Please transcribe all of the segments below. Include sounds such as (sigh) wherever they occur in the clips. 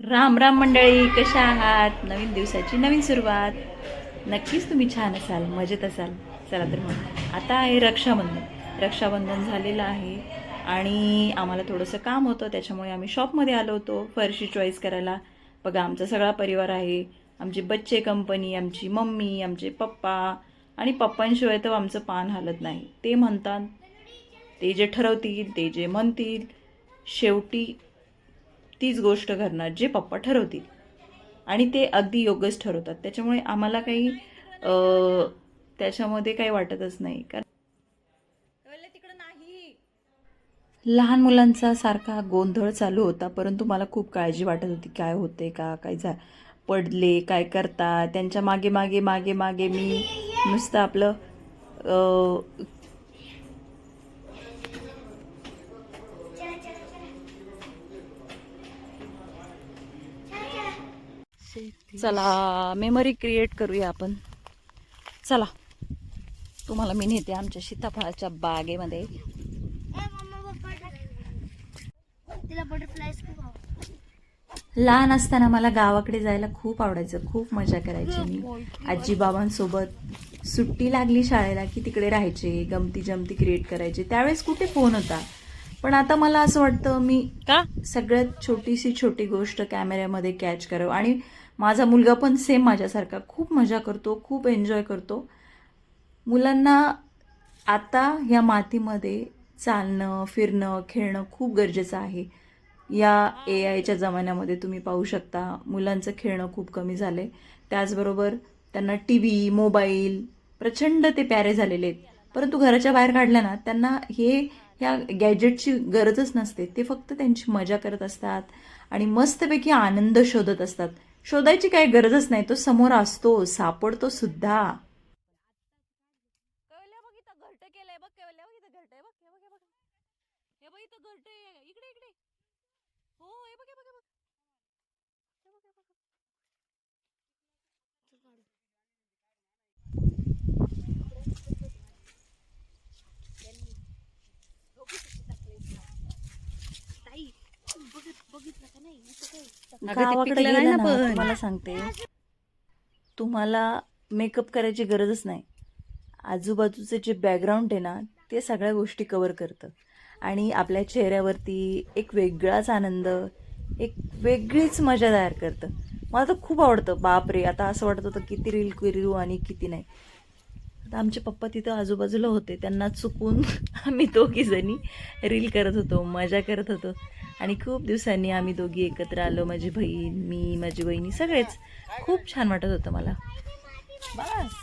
राम राम मंडळी कशा आहात? नवीन दिवसाची नवीन सुरुवात. नक्कीच तुम्ही छान असाल मजेत असाल. चला तर मग. आता आहे रक्षाबंधन. रक्षाबंधन झालेलं आहे आणि आम्हाला थोडंसं काम होतं त्याच्यामुळे आम्ही शॉपमध्ये आलो होतो फरशी चॉईस करायला. बघा आमचा सगळा परिवार आहे. आमची बच्चे कंपनी आमची मम्मी आमचे पप्पा आणि पप्पांशिवाय तर आमचं पान हलत नाही. ते म्हणतात ते जे ठरवतील ते जे म्हणतील शेवटी तीच गोष्ट करणार जे पप्पा ठरवतील. आणि ते अगदी योग्यच ठरवतात. त्याच्यामुळे आम्हाला काही अ, त्याच्यामध्ये काही वाटतच नाही. कारण लहान मुलांचा सारखा गोंधळ चालू होता. परंतु मला खूप काळजी वाटत होती. काय होते का काय झा पडले काय करता? त्यांच्या मागे मागे मागे मागे मी नुसतं आपलं चला मेमरी क्रिएट करूया आपण. चला तुम्हाला मी नेते आमच्या सीताफळाच्या बागेमध्ये. लहान असताना मला गावाकडे जायला खूप आवडायचं खूप मजा करायची मी. आजी बाबांसोबत सुट्टी लागली शाळेला की तिकडे राहायचे गमती जमती क्रिएट करायचे. त्यावेळेस कुठे फोन होता? पण आता मला असं वाटतं मी का? सगळ्यात छोटीशी छोटी गोष्ट कॅमेऱ्यामध्ये कॅच करावं. आणि माझा मुलगा पण सेम माझ्यासारखा. खूप मजा करतो खूप एन्जॉय करतो. मुलांना आता ह्या मातीमध्ये चालणं फिरणं खेळणं खूप गरजेचं आहे. या ए आयच्या जमान्यामध्ये तुम्ही पाहू शकता मुलांचं खेळणं खूप कमी झालं आहे त्याचबरोबर त्यांना टी व्ही मोबाईल प्रचंड ते प्यारे झालेले आहेत. परंतु घराच्या बाहेर काढल्या ना त्यांना हे ह्या गॅजेटची गरजच नसते. ते फक्त त्यांची मजा करत असतात आणि मस्तपैकी आनंद शोधत असतात. शोधायची काही गरजच नाही. तो समोर असतो सापडतो सुद्धा. कळल्या बघ इथं घरट केलंय बघ कळल्या बघ इथं घरट आहे बघ हे बघ हे बघ हे बघ इथं घरट आहे इकडे इकडे हो हे बघ हे बघ हे बघ हे बघ हे बघ ताई बघित बघितलं का नाही इथं काय गावाकडे गेलं ना तुम्हाला सांगते. तुम्हाला मेकअप करायची गरजच नाही. आजूबाजूचे जे बॅकग्राऊंड आहे ना ते सगळ्या गोष्टी कवर करतं. आणि आपल्या चेहऱ्यावरती एक वेगळाच आनंद एक वेगळीच मजा तयार करतं. मला तर खूप आवडतं. बापरे आता असं वाटत होतं किती रील करू आणि किती नाही. आता आमचे पप्पा तिथं आजूबाजूला होते. त्यांना चुकून (laughs) आम्ही दोघी जणी रील करत होतो मजा करत होतो. आणि खूप दिवसांनी आम्ही दोघी एकत्र आलो. माझी बहीण मी माझी बहिणी सगळेच. खूप छान वाटत होतं मला. बस.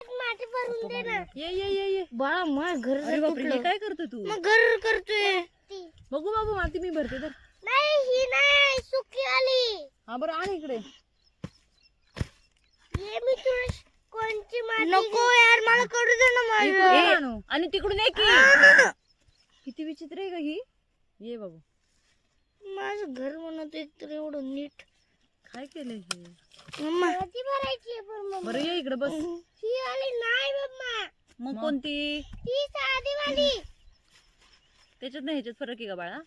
माती भरून दे ना. ये ये ये ये. बाळा मग घर बापरे काय करतो तू? मग घर करतोय. बघू बाबू माती मी भरते तर. नाही ही नाही सुकी आली. हा बरं आण इकडे. ये मी तुला कोणची माती नको यार मला करू दे ना इकडून आणू. आणि तिकडून ये की. किती विचित्र आहे का ही. ये बाबू. माझं घर बनवतो एक तर एवढं नीट. काय केलंय हे? मम्मा. भरायची पण बरं ये इकडे बस. ही आली नाही मम्मा मग कोणती? ती साधी वाली त्याच्यात नाही ह्याच्यात फरक आहे का बाळा.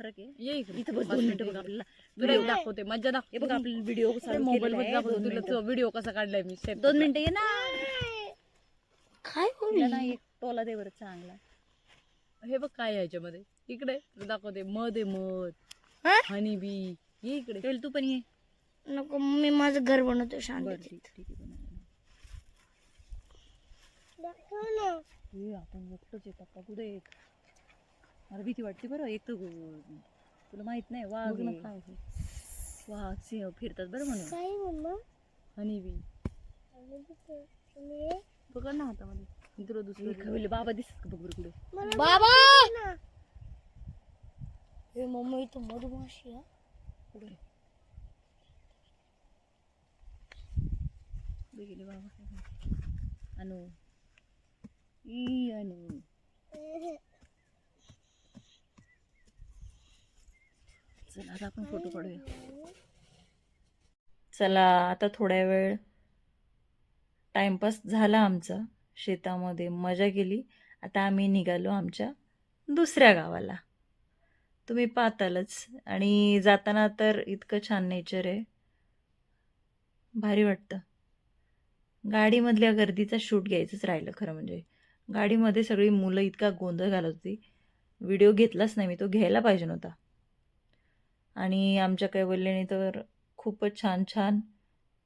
फरक आहे. ये इकडे. इथं बस दोन मिनिटं बघ आपल्याला. व्हिडिओ दाखवते. दाखवते बघ आपल्याला व्हिडिओ मोबाईल मध्ये दाखवतो तुला तो व्हिडिओ कसा काढलाय मी. दोन मिनिटं ये ना. काय तुला ना एक टोला दे बरं चांगला. हे बघ काय आहे ह्याच्यामध्ये इकडे. तुला दाखवते. मध आहे मध. हनी बी ये इकडे. चल तू पण ये. नको मम्मी माझं घर बनवतो शांत बरं ठीक ठीक आहे बनव, बनव. ए, आपण एकटंच आहे पप्पा कुठे मला भीती वाटते बरं. एक तर गो- तुला माहीत नाही वाघ आहे. वाघ सिंह फिरतात बरं म्हणून. काय मम्मा हनी बी. पकड ना हातामध्ये तुला दुसरं खवले बाबा दिसत का? बघ बरं कुठे. बाबा! हे मम्मा इथं मधुमाशी आहे. कुठे गेले बाबा. अनु. ई अनु. (laughs) चला आता आपण फोटो काढूया. चला आता थोड्या वेळ टाइमपास झाला आमचा शेतामध्ये मजा केली. आता आम्ही निघालो आमच्या दुसऱ्या गावाला. तुम्ही पाहतालच. आणि जाताना तर इतकं छान नेचर आहे. भारी वाटतं. गाडीमधल्या गर्दीचा शूट घ्यायचंच राहिलं खरं म्हणजे. गाडीमध्ये सगळी मुलं इतका गोंधळ घालत होती. व्हिडिओ घेतलाच नाही मी तो घ्यायला पाहिजे नव्हता. आणि आमच्या कैवल्याने तर खूपच छान छान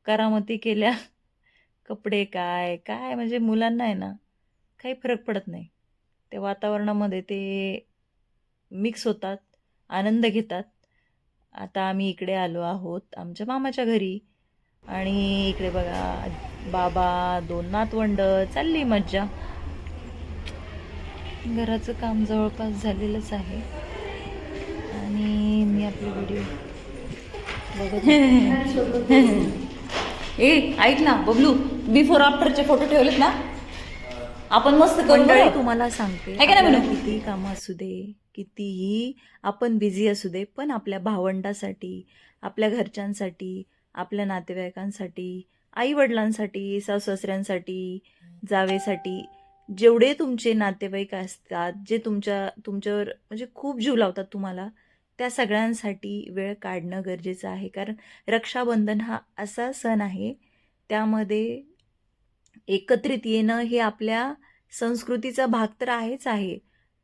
करामती केल्या. कपडे काय काय म्हणजे मुलांना आहे ना काही फरक पडत नाही. त्या वातावरणामध्ये ते मिक्स होतात आनंद घेतात. आता आम्ही इकडे आलो आहोत आमच्या मामाच्या घरी. आणि इकडे बघा बाबा दोन नातवंड चालली मज्जा. घराचं काम जवळपास झालेलंच आहे. आणि मी आपले व्हिडिओ बघत (laughs) ए ऐक ना बबलू बिफोर आफ्टरचे फोटो ठेवलेत ना आपण मस्त मंडळी तुम्हाला सांगते आहे का नाही आपल्याला म्हणू? किती कामं असू दे कितीही आपण बिझी असू दे पण आपल्या भावंडासाठी आपल्या घरच्यांसाठी आपल्या नातेवाईकांसाठी आई वडिलांसाठी सासऱ्यांसाठी जावेसाठी जेवढे तुमचे नातेवाईक असतात जे तुमच्या तुमच्यावर म्हणजे खूप जीव लावतात तुम्हाला त्या सगळ्यांसाठी वेळ काढणं गरजेचं आहे. कारण रक्षाबंधन हा असा सण आहे त्यामध्ये एकत्रित येणं हे आपल्या संस्कृतीचा भाग तर आहेच आहे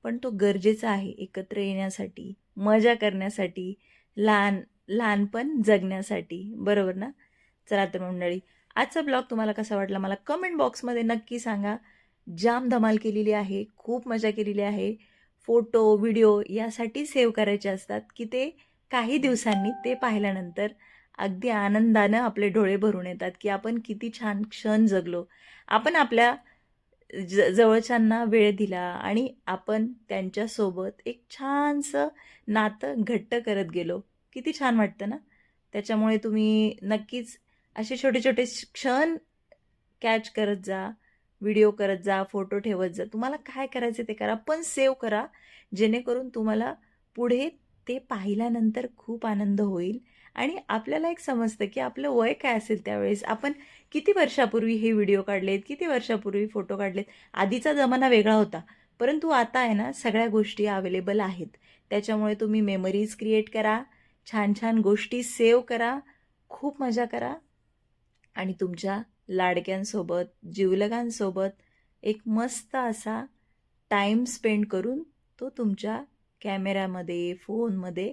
पण तो गरजेचा आहे एकत्र येण्यासाठी मजा करण्यासाठी लहान लहानपण जगण्यासाठी. बरोबर ना? चला तर मंडळी आजचा ब्लॉग तुम्हाला कसा वाटला मला कमेंट बॉक्समध्ये नक्की सांगा. जाम धमाल केलेली आहे खूप मजा केलेली आहे. फोटो व्हिडिओ यासाठी सेव्ह करायचे असतात की ते काही दिवसांनी ते पाहिल्यानंतर अगदी आनंदानं आपले डोळे भरून येतात की आपण किती छान क्षण जगलो. आपण आपल्या ज जवळच्यांना वेळ दिला आणि आपण त्यांच्यासोबत एक छानसं नातं घट्ट करत गेलो. किती छान वाटतं ना? त्याच्यामुळे तुम्ही नक्कीच असे छोटे छोटे क्षण कॅच करत जा. व्हिडिओ करत जा फोटो ठेवत जा. तुम्हाला काय करायचं ते करा पण सेव्ह करा. जेणेकरून तुम्हाला पुढे ते पाहिल्यानंतर खूप आनंद होईल. आणि आपल्याला एक समजतं की आपलं वय काय असेल त्यावेळेस. आपण किती वर्षापूर्वी हे व्हिडिओ काढलेत किती वर्षापूर्वी फोटो काढलेत. आधीचा जमाना वेगळा होता. परंतु आता आहे ना सगळ्या गोष्टी अवेलेबल आहेत. त्याच्यामुळे तुम्ही मेमरीज क्रिएट करा. छान छान गोष्टी सेव्ह करा. खूप मजा करा. आणि तुमच्या लाडक्यांसोबत जिवलगांसोबत एक मस्त असा टाईम स्पेंड करून तो तुमच्या कॅमेऱ्यामध्ये फोनमध्ये